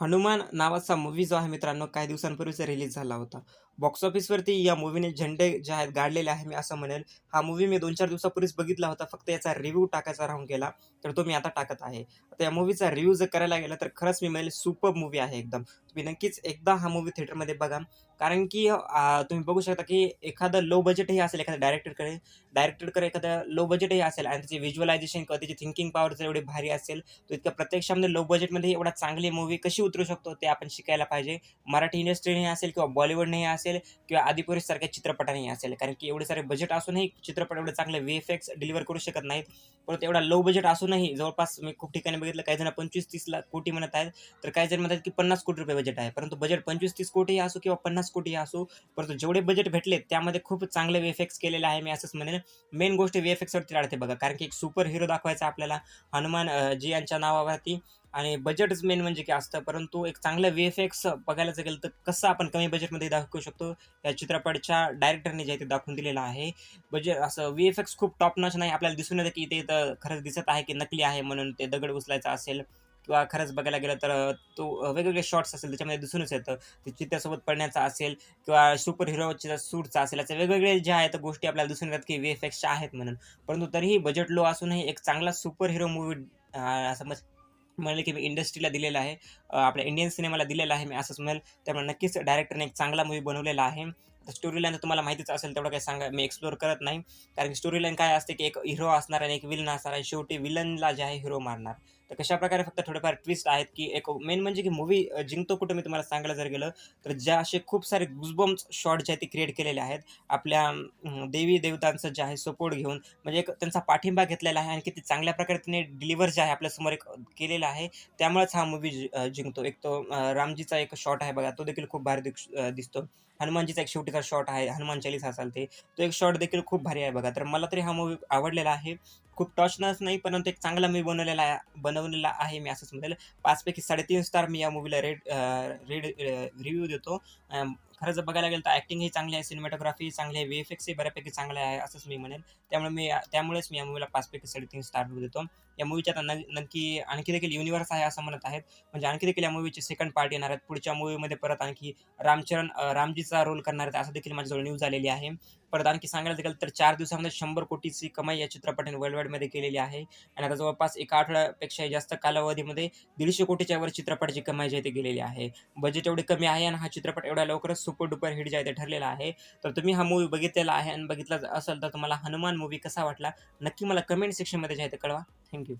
हनुमान नावाचा मूवी जो आहे मित्रांनो काही दिवसांपूर्वीच रिलीज झाला होता. बॉक्स ऑफिसवरती या मूव्हीने झेंडे जे आहेत गाडलेले आहे मी असं म्हणेल. हा मूव्ही मी 2-4 दिवसापूर्वीच बघितला होता. फक्त याचा रिव्ह्यू टाकायचा राहून गेला. तर तो मी आता टाकत आहे. आता या मूवीचा रिव्ह्यू जर करायला गेला तर खरंच मी म्हणेल सुपर मूवी आहे एकदम. तुम्ही नक्कीच एकदा हा मूव्ही थिएटरमध्ये बघा. कारण की तुम्ही बघू शकता की एखादं लो बजेटही असेल एखाद्या डायरेक्टरकडे डायरेक्टरकडे एखादं लो बजेटही असेल आणि त्याची व्हिज्युअलायझेशन किंवा त्याची थिंकिंग पॉवर जर एवढी भारी असेल, तर इतक्या प्रत्यक्षामध्ये लो बजेटमध्ये एवढा चांगली मूवी कशी उतरू शकतो ते आपण शिकायला पाहिजे. मराठी इंडस्ट्रीने असेल किंवा बॉलिवूडनेही असेल किंवा आदिपुरुषसारख्या चित्रपटानेही असेल. कारण की एवढे सारे बजेट असूनही चित्रपट एवढे चांगले व्ही-एफ-एक्स डिलिव्हर करू शकत नाहीत. परंतु एवढा लो बजेट असूनही जवळपास मी खूप ठिकाणी बघितलं काही जण 25-30 लाख कोटी म्हणत आहेत. तर काही जण म्हणतात की 50 कोटी रुपये बजेट आहे. परंतु बजेट 25-30 कोटीही असो किंवा 50 कोटीही असो, परंतु जेवढे बजेट भेटले त्यामध्ये खूप चांगले व्ही-एफ-एक्स केलेले आहे मी असंच म्हणेन. मेन गोष्ट व्ही-एफ-एक्सवरती राहते बघा. कारण की एक सुपर हिरो दाखवायचा आपल्याला हनुमान जी यांच्या नावावरती आणि बजेटच मेन म्हणजे की असतं. परंतु एक चांगलं वी एफ एक्स बघायला जर गेलं तर कसं आपण कमी बजेटमध्ये दाखवू शकतो, या चित्रपटच्या डायरेक्टरने जे आहे ते दाखवून दिलेलं आहे. बजेट असं वी एफ एक्स खूप टॉप नॉच नाही. आपल्याला दिसून येतं की ते तर खरंच दिसत आहे की नकली आहे म्हणून ते दगड उचलायचा असेल किंवा खरंच बघायला गेलं तर तो वेगवेगळे शॉट्स असेल त्याच्यामध्ये दिसूनच येतं. ते चित्रासोबत पडण्याचा असेल किंवा सुपर हिरोच्या सूटचा असेल, असे वेगवेगळे जे आहेत गोष्टी आपल्याला दिसून येतात की वी एफ एक्सच्या आहेत म्हणून. परंतु तरीही बजेट लो असूनही एक चांगला सुपर हिरो मूवी समज असं म्हणेल की मी इंडस्ट्रीला दिलेला आहे. आपल्या इंडियन सिनेमाला दिलेला आहे मी असंच म्हणेल. त्यामुळे नक्कीच डायरेक्टरने एक चांगला मूव्ही बनवलेला आहे. स्टोरी लाईन तर तुम्हाला माहितीच असेल तेवढं काही सांगा मी एक्सप्लोर करत नाही. कारण की स्टोरी लाईन काय असते की एक हिरो असणार आणि एक विलन असणार आणि शेवटी विलनला जे आहे हिरो मारणार. तर कशाप्रकारे फक्त थोडेफार ट्विस्ट आहेत की एक मेन म्हणजे की मूव्ही जिंकतो कुठं मी तुम्हाला सांगायला जर गेलं, तर ज्या असे खूप सारे गुजबम्स शॉट जे आहेत ते क्रिएट केलेले आहेत. आपल्या देवी-देवतांचं जे आहे सपोर्ट घेऊन म्हणजे एक त्यांचा पाठिंबा घेतलेला आहे आणि किती चांगल्या प्रकारे त्यांनी डिलिव्हर जे आहे आपल्यासमोर एक केलेलं आहे. त्यामुळेच हा मूव्ही जि जिंकतो. एक तो रामजीचा एक शॉट आहे बघा, तो देखील खूप भारी दिसतो. हनुमानजीचा एक शेवटीचा शॉट आहे, हनुमान चालीसा असाल ते. तो एक शॉट देखील खूप भारी आहे बघा. तर मला तरी हा मूव्ही आवडलेला आहे. खूप टॉचनस नाही, परंतु एक चांगला मी बनवलेला आहे बनवलेला आहे मी असंच म्हणेल. 5 पैकी 3.5 स्टार मी या मूवीला रेड रेड रिव्ह्यू देतो. खरंच खरं जर बघायला गेलं तर ॲक्टिंगही चांगली आहे, सिनेमॅटोग्राफी चांगली आहे, व्ही-एफ-एक्सही बऱ्यापैकी चांगले आहे असंच मी म्हणेल त्यामुळे मी त्यामुळेच मी या मूव्हीला 5 पैकी 3.5 स्टार देतो. या मूवीच्या आता नक्की आणखी देखील युनिव्हर्स आहे असं म्हणत आहेत. म्हणजे आणखी देखील या मूव्हीचे सेकंड पार्ट येणार आहेत. पुढच्या मूव्हीमध्ये परत आणखी रामचरण रामजीचा रोल करणार आहेत असं देखील माझ्याजवळ न्यूज आलेली आहे. परत आणखी सांगायला गेलं तर चार दिवसामध्ये शंभर कोटीची कमाई या चित्रपटाने वर्ल्ड वाईडमध्ये केलेली आहे आणि आता जवळपास एका आठवड्यापेक्षा जास्त कालावधीमध्ये दीडशे कोटीच्या वर चित्रपटाची कमाई जी आहे ती गेलेली आहे. बजेट एवढी कमी आहे आणि हा चित्रपट एवढ्या लवकरच सुपर डुपर हिट जे आहे ते ठरलेला आहे. तर तुम्ही हा मूव्ही बघितलेला आहे आणि बघितला असेल तर तुम्हाला हनुमान मूव्ही कसा वाटला? नक्की मला कमेंट सेक्शनमध्ये जे आहे ते कळवा. थँक्यू